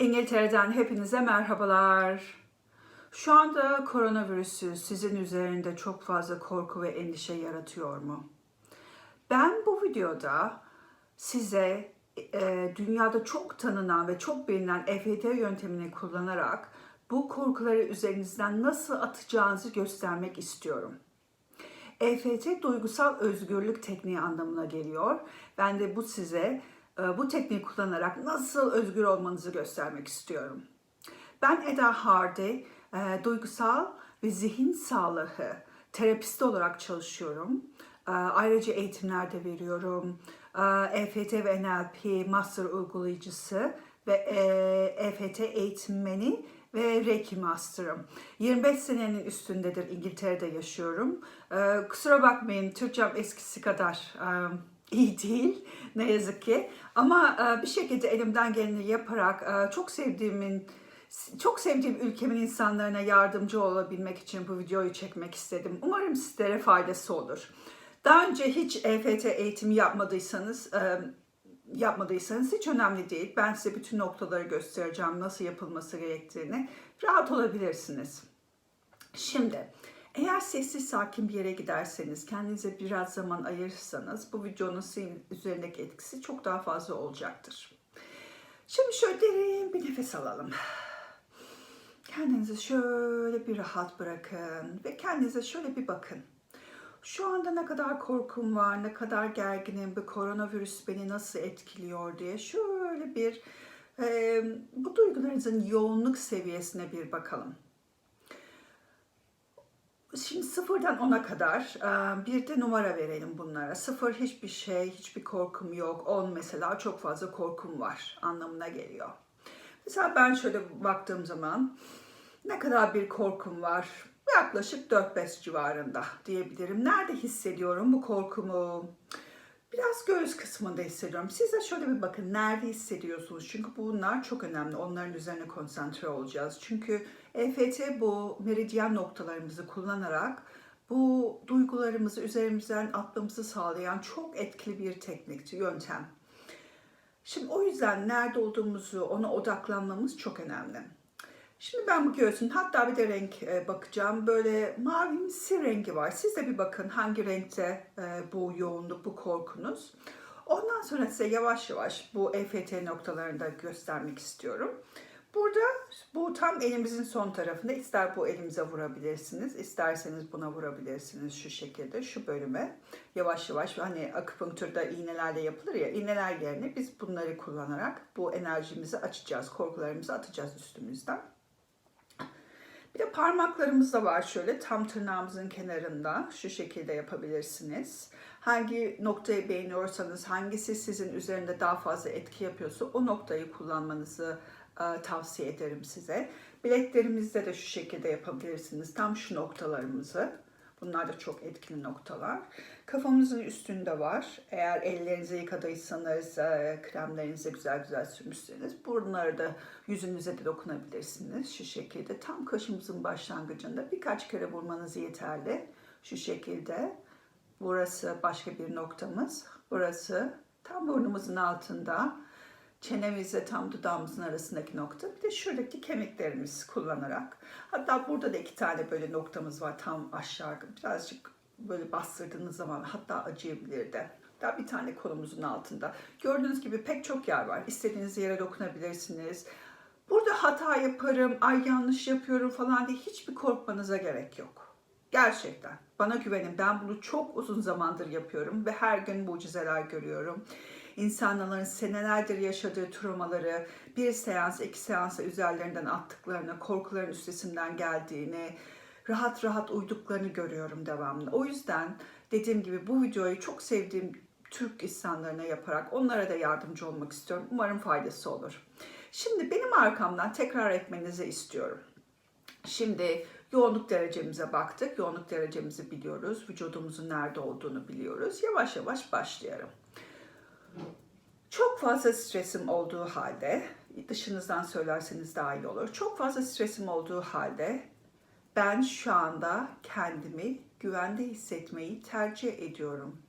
İngiltere'den hepinize merhabalar. Şu anda koronavirüsü sizin üzerinde çok fazla korku ve endişe yaratıyor mu? Ben bu videoda size e, dünyada çok tanınan ve çok bilinen EFT yöntemini kullanarak bu korkuları üzerinizden nasıl atacağınızı göstermek istiyorum. EFT duygusal özgürlük tekniği anlamına geliyor. Ben de bu size bu tekniği kullanarak nasıl özgür olmanızı göstermek istiyorum. Ben Eda Hardy, e, duygusal ve zihin sağlığı terapisti olarak çalışıyorum. E, ayrıca eğitimler de veriyorum. EFT ve NLP master uygulayıcısı ve EFT eğitmeni ve Reiki Master'ım. 25 senenin üstündedir İngiltere'de yaşıyorum. Kusura bakmayın Türkçem eskisi kadar e, iyi değil ne yazık ki. Ama e, bir şekilde elimden geleni yaparak e, çok sevdiğimin çok sevdiğim ülkemin insanlarına yardımcı olabilmek için bu videoyu çekmek istedim. Umarım sizlere faydası olur. Daha önce hiç EFT eğitimi yapmadıysanız e, yapmadıysanız hiç önemli değil. Ben size bütün noktaları göstereceğim, nasıl yapılması gerektiğini. Rahat olabilirsiniz. Şimdi eğer sessiz sakin bir yere giderseniz, kendinize biraz zaman ayırırsanız bu videonun sizin üzerindeki etkisi çok daha fazla olacaktır. Şimdi şöyle derin bir nefes alalım. Kendinizi şöyle bir rahat bırakın ve kendinize şöyle bir bakın. Şu anda ne kadar korkum var, ne kadar gerginim, bu koronavirüs beni nasıl etkiliyor diye şöyle bir e, bu duygularınızın yoğunluk seviyesine bir bakalım. Şimdi sıfırdan ona kadar bir de numara verelim bunlara. Sıfır hiçbir şey, hiçbir korkum yok. On mesela çok fazla korkum var anlamına geliyor. Mesela ben şöyle baktığım zaman ne kadar bir korkum var, yaklaşık 4-5 civarında diyebilirim. Nerede hissediyorum bu korkumu? Biraz göğüs kısmında hissediyorum. Siz de şöyle bir bakın nerede hissediyorsunuz? Çünkü bunlar çok önemli. Onların üzerine konsantre olacağız. Çünkü EFT bu meridyen noktalarımızı kullanarak bu duygularımızı üzerimizden atmamızı sağlayan çok etkili bir teknikti, yöntem. Şimdi o yüzden nerede olduğumuzu, ona odaklanmamız çok önemli. Şimdi ben bu göğsün hatta bir de renk e, bakacağım. Böyle mavimsi rengi var. Siz de bir bakın hangi renkte e, bu yoğunluk, bu korkunuz. Ondan sonra size yavaş yavaş bu EFT noktalarını da göstermek istiyorum. Burada bu tam elimizin son tarafında ister bu elimize vurabilirsiniz, isterseniz buna vurabilirsiniz şu şekilde, şu bölüme. Yavaş yavaş hani akupunkturda iğnelerle yapılır ya, iğneler yerine biz bunları kullanarak bu enerjimizi açacağız, korkularımızı atacağız üstümüzden. Bir de parmaklarımız da var şöyle tam tırnağımızın kenarında şu şekilde yapabilirsiniz. Hangi noktayı beğeniyorsanız, hangisi sizin üzerinde daha fazla etki yapıyorsa o noktayı kullanmanızı e, tavsiye ederim size. Bileklerimizde de şu şekilde yapabilirsiniz. Tam şu noktalarımızı. Bunlar da çok etkili noktalar. Kafamızın üstünde var. Eğer ellerinizi yıkadıysanız, e, kremlerinizi güzel güzel sürmüşseniz bunları da yüzünüze de dokunabilirsiniz. Şu şekilde tam kaşımızın başlangıcında birkaç kere vurmanız yeterli. Şu şekilde. Burası başka bir noktamız. Burası tam burnumuzun altında. Çenemizle tam dudağımızın arasındaki nokta. Bir de şuradaki kemiklerimiz kullanarak. Hatta burada da iki tane böyle noktamız var tam aşağı. Birazcık böyle bastırdığınız zaman hatta acıyabilir de. Daha bir tane kolumuzun altında. Gördüğünüz gibi pek çok yer var. İstediğiniz yere dokunabilirsiniz. Burada hata yaparım, ay yanlış yapıyorum falan diye hiçbir korkmanıza gerek yok. Gerçekten. Bana güvenin. Ben bunu çok uzun zamandır yapıyorum ve her gün mucizeler görüyorum insanların senelerdir yaşadığı travmaları bir seans, iki seansa üzerlerinden attıklarını, korkuların üstesinden geldiğini, rahat rahat uyduklarını görüyorum devamlı. O yüzden dediğim gibi bu videoyu çok sevdiğim Türk insanlarına yaparak onlara da yardımcı olmak istiyorum. Umarım faydası olur. Şimdi benim arkamdan tekrar etmenizi istiyorum. Şimdi yoğunluk derecemize baktık. Yoğunluk derecemizi biliyoruz. Vücudumuzun nerede olduğunu biliyoruz. Yavaş yavaş başlayalım. Çok fazla stresim olduğu halde, dışınızdan söylerseniz daha iyi olur. Çok fazla stresim olduğu halde ben şu anda kendimi güvende hissetmeyi tercih ediyorum.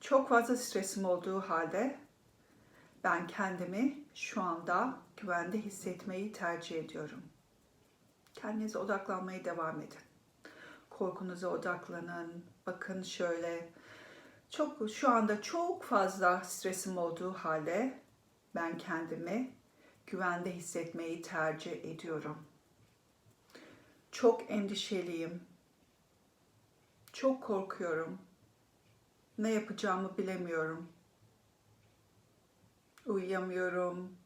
Çok fazla stresim olduğu halde ben kendimi şu anda güvende hissetmeyi tercih ediyorum. Kendinize odaklanmaya devam edin. Korkunuza odaklanın. Bakın şöyle. Çok şu anda çok fazla stresim olduğu halde ben kendimi güvende hissetmeyi tercih ediyorum. Çok endişeliyim. Çok korkuyorum. Ne yapacağımı bilemiyorum. Uyuyamıyorum.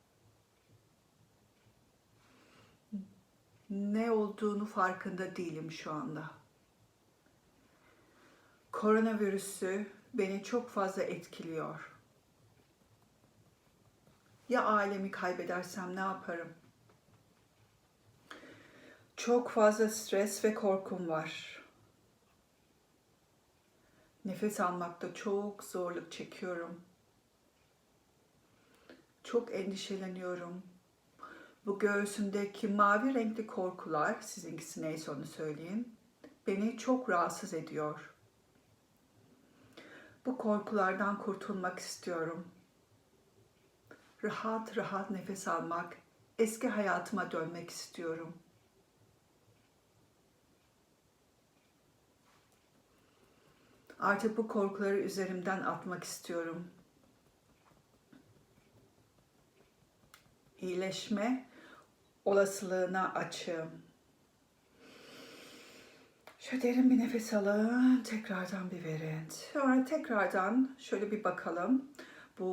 Ne olduğunu farkında değilim şu anda. Koronavirüsü beni çok fazla etkiliyor. Ya ailemi kaybedersem ne yaparım? Çok fazla stres ve korkum var. Nefes almakta çok zorluk çekiyorum. Çok endişeleniyorum. Bu göğsümdeki mavi renkli korkular, sizinkisi neyse onu söyleyin, beni çok rahatsız ediyor. Bu korkulardan kurtulmak istiyorum. Rahat rahat nefes almak, eski hayatıma dönmek istiyorum. Artık bu korkuları üzerimden atmak istiyorum. İyileşme olasılığına açığım. Şöyle derin bir nefes alın, tekrardan bir verin. Sonra tekrardan şöyle bir bakalım. Bu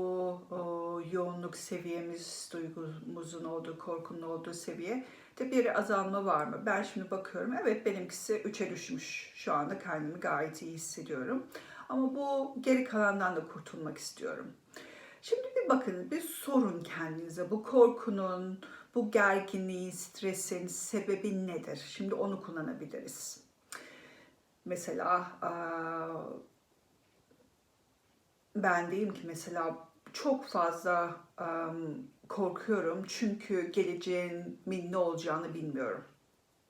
o, yoğunluk seviyemiz, duygumuzun olduğu, korkunun olduğu seviye de bir azalma var mı? Ben şimdi bakıyorum. Evet benimkisi 3'e düşmüş. Şu anda kendimi gayet iyi hissediyorum. Ama bu geri kalandan da kurtulmak istiyorum. Şimdi bir bakın, bir sorun kendinize. Bu korkunun, bu gerginliğin, stresin sebebi nedir? Şimdi onu kullanabiliriz. Mesela ben diyeyim ki mesela çok fazla korkuyorum çünkü geleceğimin ne olacağını bilmiyorum.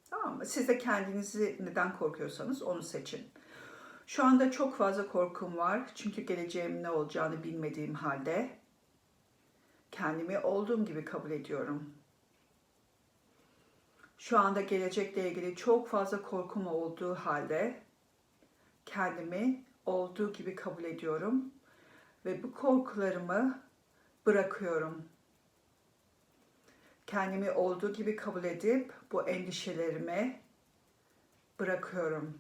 Tamam mı? Siz de kendinizi neden korkuyorsanız onu seçin. Şu anda çok fazla korkum var çünkü geleceğim ne olacağını bilmediğim halde kendimi olduğum gibi kabul ediyorum. Şu anda gelecekle ilgili çok fazla korkum olduğu halde kendimi olduğu gibi kabul ediyorum ve bu korkularımı bırakıyorum. Kendimi olduğu gibi kabul edip bu endişelerimi bırakıyorum.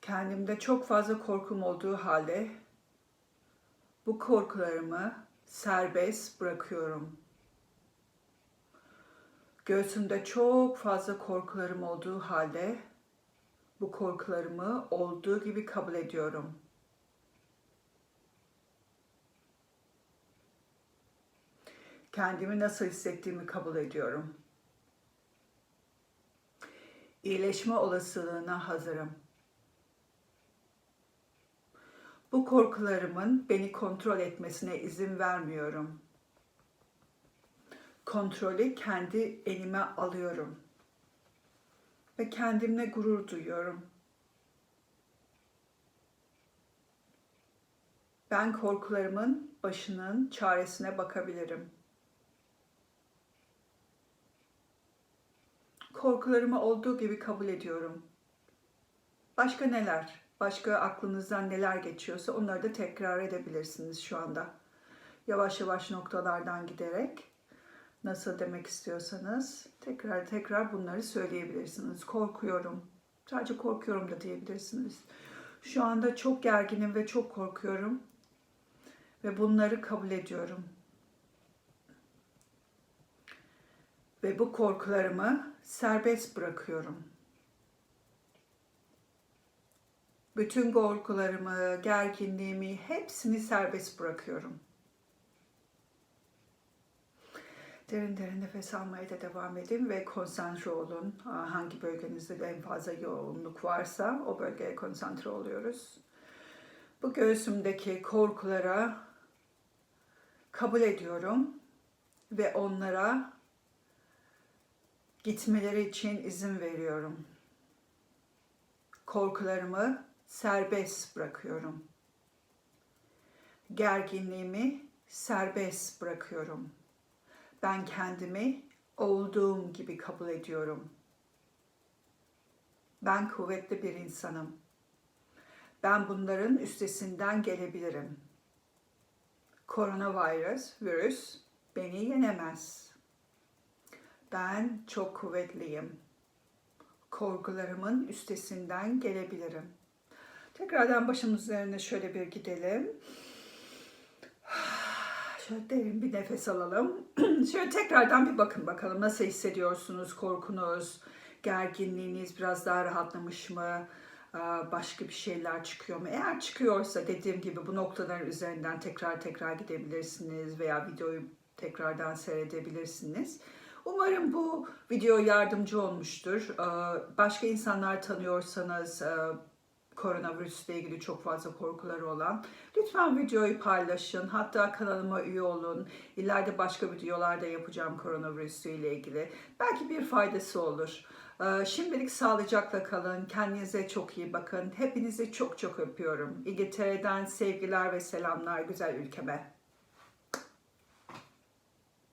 Kendimde çok fazla korkum olduğu halde bu korkularımı serbest bırakıyorum. Göğsümde çok fazla korkularım olduğu halde bu korkularımı olduğu gibi kabul ediyorum. Kendimi nasıl hissettiğimi kabul ediyorum. İyileşme olasılığına hazırım. Bu korkularımın beni kontrol etmesine izin vermiyorum. Kontrolü kendi elime alıyorum ve kendimle gurur duyuyorum. Ben korkularımın başının çaresine bakabilirim. Korkularımı olduğu gibi kabul ediyorum. Başka neler? Başka aklınızdan neler geçiyorsa onları da tekrar edebilirsiniz şu anda. Yavaş yavaş noktalardan giderek nasıl demek istiyorsanız tekrar tekrar bunları söyleyebilirsiniz. Korkuyorum. Sadece korkuyorum da diyebilirsiniz. Şu anda çok gerginim ve çok korkuyorum. Ve bunları kabul ediyorum. Ve bu korkularımı serbest bırakıyorum. Bütün korkularımı, gerginliğimi hepsini serbest bırakıyorum. Derin derin nefes almaya da devam edin ve konsantre olun. Hangi bölgenizde de en fazla yoğunluk varsa o bölgeye konsantre oluyoruz. Bu göğsümdeki korkulara kabul ediyorum ve onlara gitmeleri için izin veriyorum. Korkularımı serbest bırakıyorum. Gerginliğimi serbest bırakıyorum. Ben kendimi olduğum gibi kabul ediyorum. Ben kuvvetli bir insanım. Ben bunların üstesinden gelebilirim. Koronavirüs, virüs beni yenemez. Ben çok kuvvetliyim. Korkularımın üstesinden gelebilirim. Tekrardan başımız üzerine şöyle bir gidelim. Şöyle derin bir nefes alalım. Şöyle tekrardan bir bakın bakalım nasıl hissediyorsunuz korkunuz, gerginliğiniz biraz daha rahatlamış mı? Başka bir şeyler çıkıyor mu? Eğer çıkıyorsa dediğim gibi bu noktaların üzerinden tekrar tekrar gidebilirsiniz veya videoyu tekrardan seyredebilirsiniz. Umarım bu video yardımcı olmuştur. Başka insanlar tanıyorsanız koronavirüsle ilgili çok fazla korkuları olan lütfen videoyu paylaşın. Hatta kanalıma üye olun. İleride başka videolar da yapacağım koronavirüsle ile ilgili. Belki bir faydası olur. Ee, Şimdilik sağlıcakla kalın. Kendinize çok iyi bakın. Hepinizi çok çok öpüyorum. İngiltere'den sevgiler ve selamlar güzel ülkeme.